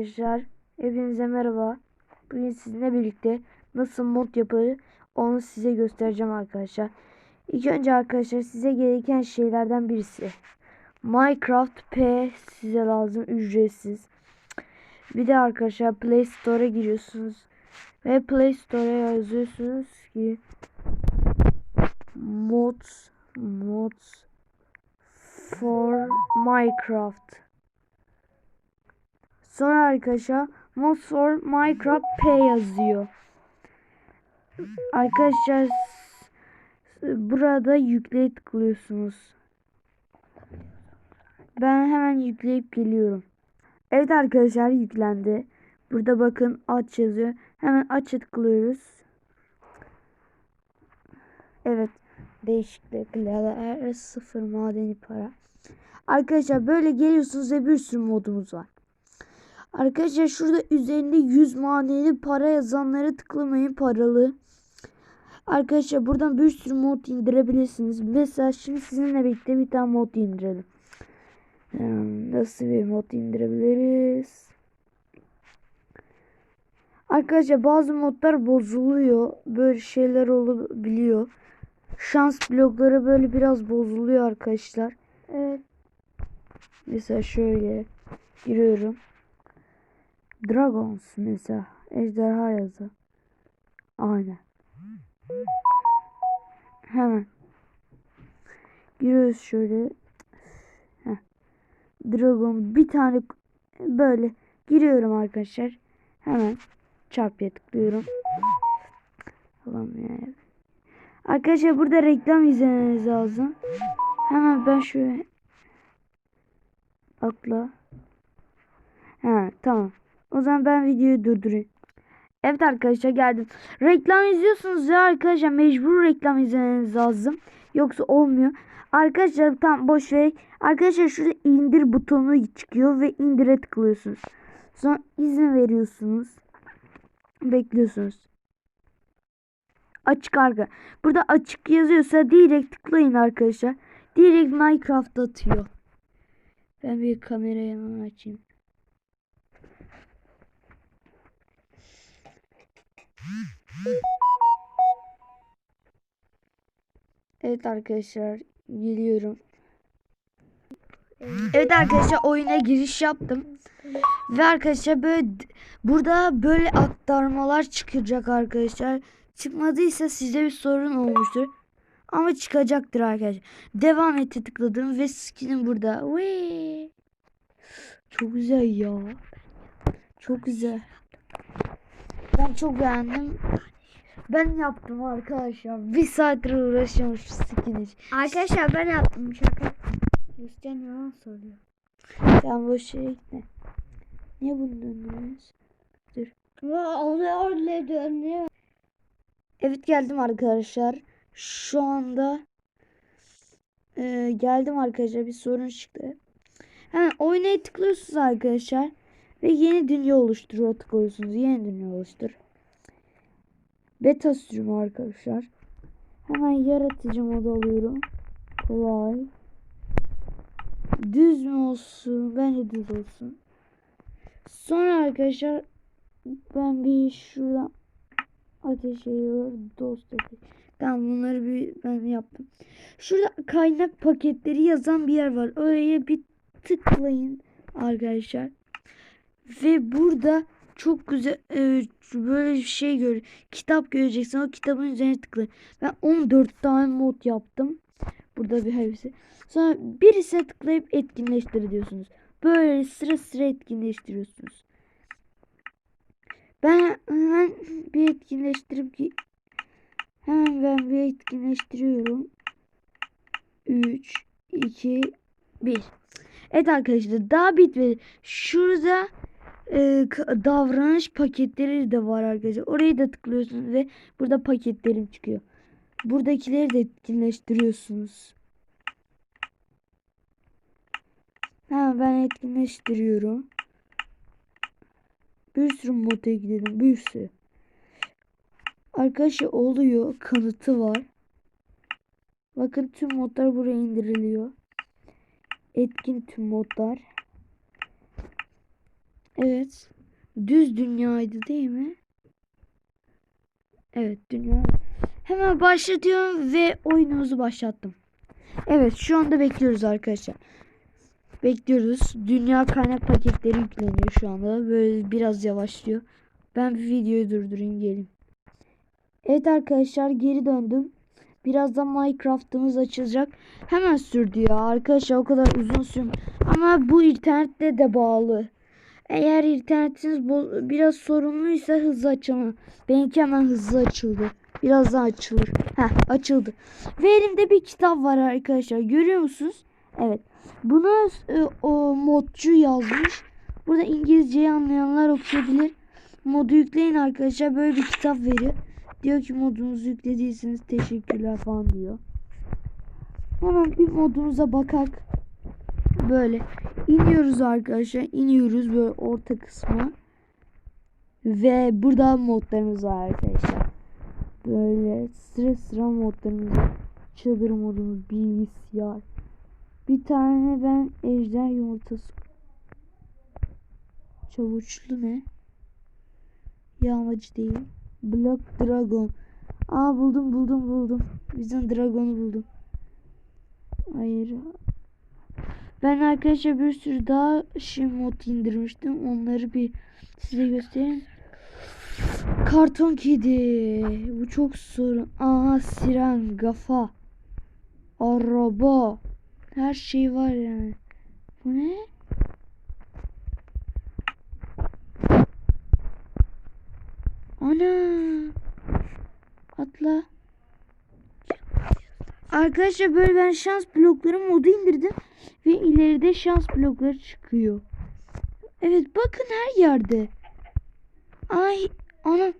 Arkadaşlar hepinize merhaba. Bugün sizinle birlikte nasıl mod yapılır onu size göstereceğim arkadaşlar. İlk önce arkadaşlar size gereken şeylerden birisi. Minecraft P size lazım ücretsiz. Bir de arkadaşlar Play Store'a giriyorsunuz. Ve Play Store'a yazıyorsunuz ki mods mods for Minecraft. Sonra arkadaşlar Mods for Minecraft P yazıyor. Arkadaşlar burada yükleye tıklıyorsunuz. Ben hemen yükleyip geliyorum. Evet arkadaşlar yüklendi. Burada bakın aç yazıyor. Hemen aç'a tıklıyoruz. Evet. Değişiklikler sıfır madeni para. Arkadaşlar böyle geliyorsunuz ve bir sürü modumuz var. Arkadaşlar şurada üzerinde 100 maneli para yazanlara tıklamayın paralı. Arkadaşlar buradan bir sürü mod indirebilirsiniz. Mesela şimdi sizinle birlikte bir tane mod indirelim. Hmm, Nasıl bir mod indirebiliriz? Arkadaşlar bazı modlar bozuluyor. Böyle şeyler olabiliyor. Şans blokları böyle biraz bozuluyor arkadaşlar. Evet. Mesela şöyle giriyorum. Dragons mesela. Ejderha yazı. Aynen. Hemen. Giriyoruz şöyle. Heh. Dragon bir tane böyle giriyorum arkadaşlar. Hemen çarpıya tıklıyorum. Allah'ım ya. Arkadaşlar burada reklam izlemeniz lazım. Hemen ben şöyle atla. Ha tamam. O zaman ben videoyu durdurayım. Evet arkadaşlar geldim. Reklam izliyorsunuz ya arkadaşlar mecbur reklam izlemeniz lazım. Yoksa olmuyor. Arkadaşlar tam boş ver. Arkadaşlar şurada indir butonu çıkıyor ve indire tıklıyorsunuz. Sonra izin veriyorsunuz. Bekliyorsunuz. Açık arka. Burada açık yazıyorsa direkt tıklayın arkadaşlar. Direkt Minecraft atıyor. Ben bir kamerayı açayım. Evet arkadaşlar geliyorum. Evet arkadaşlar oyuna giriş yaptım. Ve arkadaşlar böyle burada böyle aktarmalar çıkacak arkadaşlar. Çıkmadıysa size bir sorun olmuştur. Ama çıkacaktır arkadaşlar. Devam ete tıkladım ve skinim burada. Vee. Çok güzel ya. Çok güzel. Ben çok beğendim. Ben yaptım arkadaşlar. Bir saattir uğraşıyorum şu skin için. Arkadaşlar ben yaptım şaka. Hristiyan yalan söylüyor. Sen boş yere gitme. Niye bunu döndürüyorsun? Onu öyle dönüyor. Evet geldim arkadaşlar. Şu anda e, geldim arkadaşlar. Bir sorun çıktı. Hemen oynaya tıklıyorsunuz arkadaşlar. Ve yeni dünya oluşturuyor tıklıyorsunuz. Yeni dünya oluştur. Beta sürümü arkadaşlar. Hemen yaratıcı mod alıyorum. Kolay. Düz mü olsun? Bence düz olsun. Sonra arkadaşlar ben bir şuradan ateş yayıyor dost ateş. Tamam bunları bir ben yaptım. Şurada kaynak paketleri yazan bir yer var. Oraya bir tıklayın arkadaşlar. Ve burada çok güzel e, böyle bir şey gör. Kitap göreceksin. O kitabın üzerine tıklayın. Ben 14 tane mod yaptım. Burada bir hepsi. Sonra birisine tıklayıp etkinleştir diyorsunuz. Böyle sıra sıra etkinleştiriyorsunuz. Ben hemen bir etkinleştirip ki hemen ben bir etkinleştiriyorum. 3 2 1 Evet arkadaşlar daha bitmedi. Şurada e, davranış paketleri de var arkadaşlar. Orayı da tıklıyorsunuz ve burada paketlerim çıkıyor. Buradakileri de etkinleştiriyorsunuz. Ha ben etkinleştiriyorum. Bir sürü mod ekledim. Bir sürü. Arkadaşlar oluyor. Kanıtı var. Bakın tüm modlar buraya indiriliyor. Etkin tüm modlar. Evet. Düz dünyaydı değil mi? Evet dünya. Hemen başlatıyorum ve oyunumuzu başlattım. Evet şu anda bekliyoruz arkadaşlar. Bekliyoruz. Dünya kaynak paketleri yükleniyor şu anda. Böyle biraz yavaşlıyor. Ben bir videoyu durdurayım gelin. Evet arkadaşlar geri döndüm. Birazdan Minecraft'ımız açılacak. Hemen sürdü ya. Arkadaşlar o kadar uzun sürmüyor. Ama bu internette de bağlı. Eğer internetiniz biraz sorunluysa hızlı açılır. Benimki hemen hızlı açıldı. Birazdan açılır. Heh açıldı. Ve elimde bir kitap var arkadaşlar. Görüyor musunuz? Evet. Bunu e, o modcu yazmış. Burada İngilizceyi anlayanlar okuyabilir. Modu yükleyin arkadaşlar. Böyle bir kitap veriyor. Diyor ki modunuzu yüklediyseniz teşekkürler falan diyor. Hemen bir modumuza bakak. Böyle iniyoruz arkadaşlar. İniyoruz böyle orta kısma. Ve burada modlarımız var arkadaşlar. Böyle sıra sıra modlarımız var. Çadır modumuz, bilgisayar. Bir tane ben ejder yumurtası. Çavuçlu ne? Yağmacı değil. Black Dragon. Aa buldum buldum buldum. Bizim Dragon'u buldum. Hayır. Ben arkadaşlar bir sürü daha şey mod indirmiştim. Onları bir size göstereyim. Karton kedi. Bu çok sorun. Aha siren, gafa. Araba. Her şey var yani. Bu ne? Ana. Atla. Arkadaşlar böyle ben şans blokları modu indirdim. Ve ileride şans blokları çıkıyor. Evet bakın her yerde. Ay ana.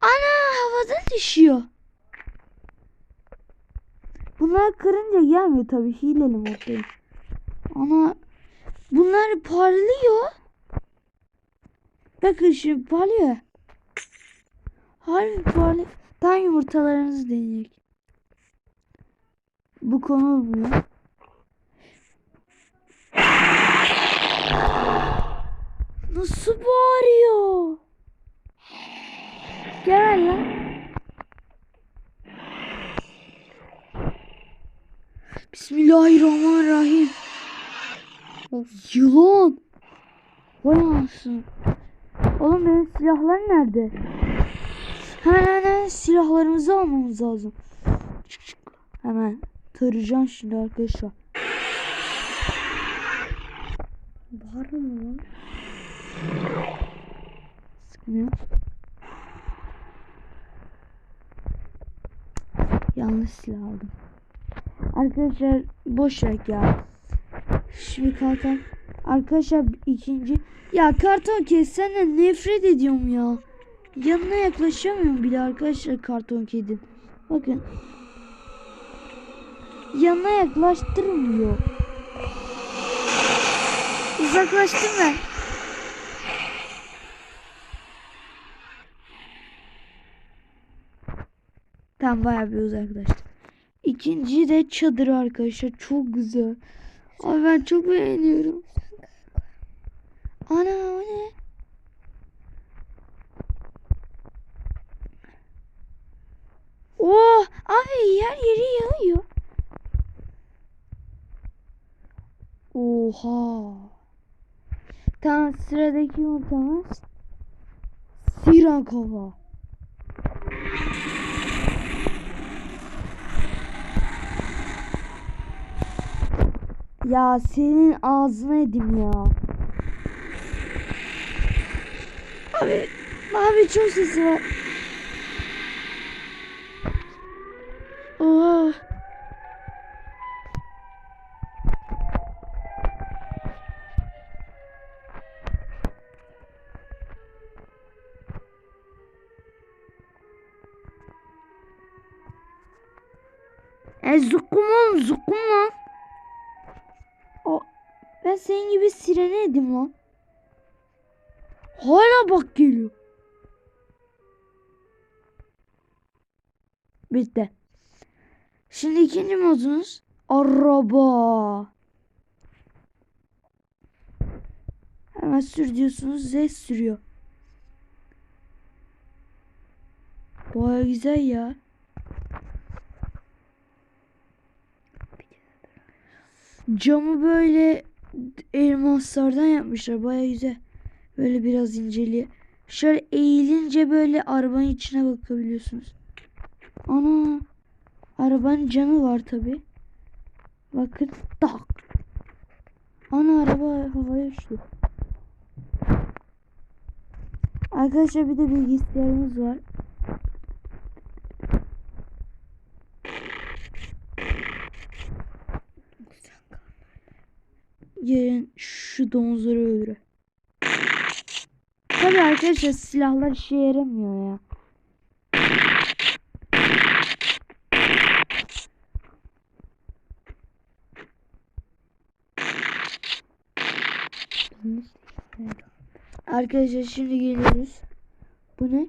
Ana havadan düşüyor. Bunlar kırınca gelmiyor tabii hileli moddayım. Ana bunlar parlıyor. Bakın şimdi parlıyor. Harbi parlıyor. Tam yumurtalarınızı deneyecek. Bu konu olmuyor. Nasıl bağırıyor? Gel lan. Bismillahirrahmanirrahim. Yılan. Vay anasını. Oğlum benim silahlar nerede? Hemen hemen silahlarımızı almamız lazım. Hemen tarayacağım şimdi arkadaşlar. Bağırma lan. Sıkmıyor. Yanlış silah aldım. Arkadaşlar boş ver ya. Şimdi kalkan. Arkadaşlar ikinci. Ya karton kes senden nefret ediyorum ya. Yanına yaklaşamıyorum bile arkadaşlar karton kedin. Bakın. Yanına yaklaştırmıyor. Uzaklaştım ben. Tamam bayağı bir uzaklaştım. İkinci de çadır arkadaşlar. Çok güzel. Abi ben çok beğeniyorum. Ana o ne? Oh abi yer yeri yağıyor. Oha. Tamam sıradaki yumurtamız. Siran kova. Ya senin ağzına edim ya. Abi, abi çok sesi var. Oha. Senin gibi sirene edim lan. Hala bak geliyor. Bitti. Şimdi ikinci modumuz araba. Hemen sür diyorsunuz Z sürüyor. Baya güzel ya. Camı böyle elmaslardan yapmışlar. Baya güzel. Böyle biraz inceliyor. Şöyle eğilince böyle arabanın içine bakabiliyorsunuz. Ana. Arabanın camı var tabi. Bakın tak. Ana araba havaya uçtu. Arkadaşlar bir de bilgisayarımız var. Gelin şu domuzları öldüre. Tabii arkadaşlar silahlar işe yaramıyor ya. Arkadaşlar şimdi geliyoruz. Bu ne?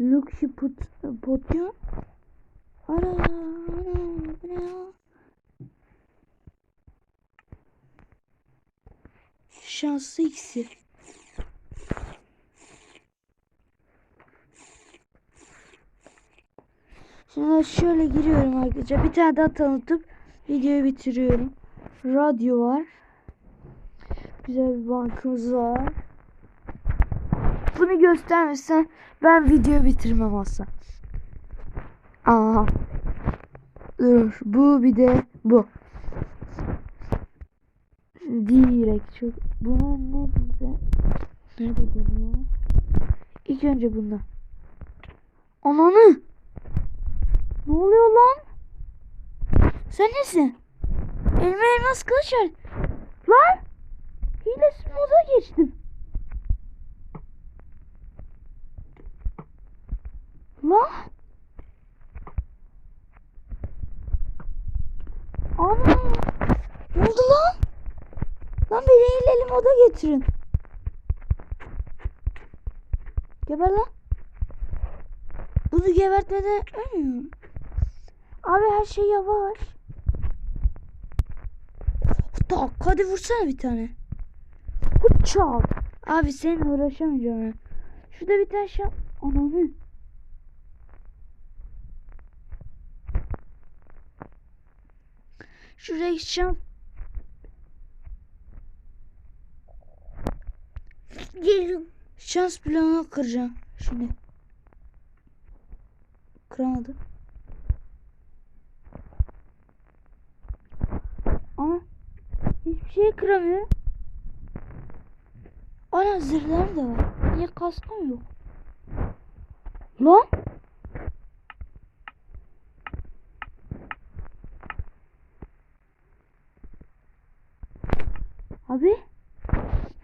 Luxi pot, potyon. Ara, ana, bu ne ya? Şanslı iksir. Şimdi şöyle giriyorum arkadaşlar. Bir tane daha tanıtıp videoyu bitiriyorum. Radyo var. Güzel bir bankımız var. Bunu göstermezsen ben videoyu bitirmem asla. Aha. Dur. Bu bir de bu. Direkt çok. Bunlar ne bize? Nerede bu? İlk önce bundan. Ananı. Ne oluyor lan? Sen nesin? Elime elmas kılıç var. Lan. Hilesiz moda geçtim. Lan. Ana. Lan? Beni hileli moda getirin. Geber lan. Bunu gebertmeden ölmüyor. Abi her şey yavaş. Tak hadi vursana bir tane. Uçak. Abi seninle uğraşamayacağım ya. Şurada bir tane şey. Ananı. Şuraya gideceğim. Geliyorum. Şans bloğunu kıracağım. Şimdi. Kıramadım. Ama hiçbir şey kıramıyorum. Ana zırhlar da var. Niye kaskım yok? Lan? Abi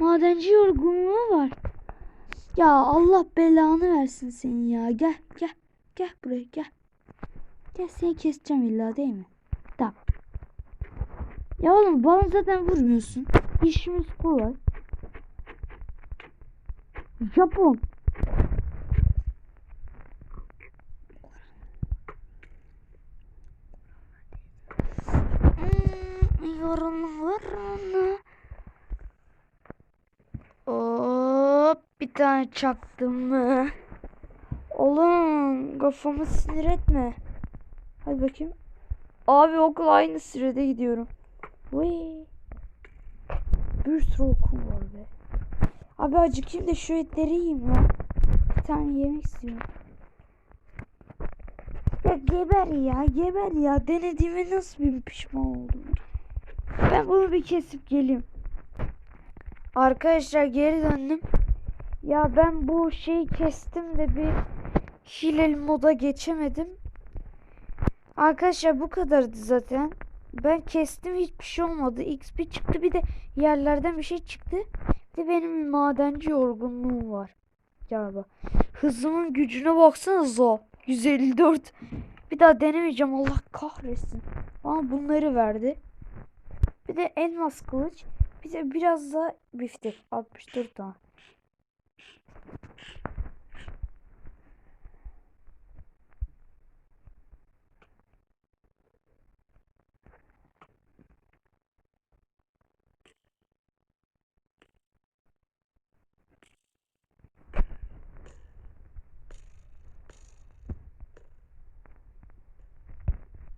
madenci yorgunluğu var. Ya Allah belanı versin senin ya. Gel gel gel buraya gel. Gel seni keseceğim illa değil mi? Tamam. Ya oğlum bana zaten vurmuyorsun. İşimiz kolay. Japon. Hmm, bir tane çaktım mı? Oğlum kafamı sinir etme. Hadi bakayım. Abi okul aynı sürede gidiyorum. Vay. Bir sürü okul var be. Abi acıkayım da şu etleri yiyeyim ya. Bir tane yemek istiyorum. Ya geber ya geber ya. Denediğime nasıl bir pişman oldum. Ben bunu bir kesip geleyim. Arkadaşlar geri döndüm. Ya ben bu şeyi kestim de bir hileli moda geçemedim. Arkadaşlar bu kadardı zaten. Ben kestim hiçbir şey olmadı. XP çıktı bir de yerlerden bir şey çıktı. Bir de benim madenci yorgunluğum var. Galiba. Hızımın gücüne baksanıza. 154. Bir daha denemeyeceğim Allah kahretsin. Bana bunları verdi. Bir de elmas kılıç. Bir de biraz da biftek. 64 tane.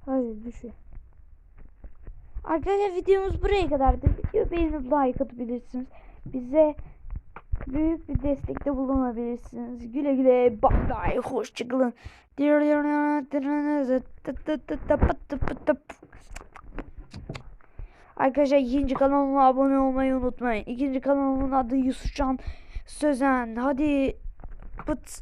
Hadi düşün. Arkadaşlar videomuz buraya kadardı. Video beğenip like atabilirsiniz. Bize büyük bir destekte bulunabilirsiniz. Güle güle. Bye bye. Hoşçakalın. Arkadaşlar ikinci kanalıma abone olmayı unutmayın. İkinci kanalımın adı Yusufcan Sözen. Hadi pıt.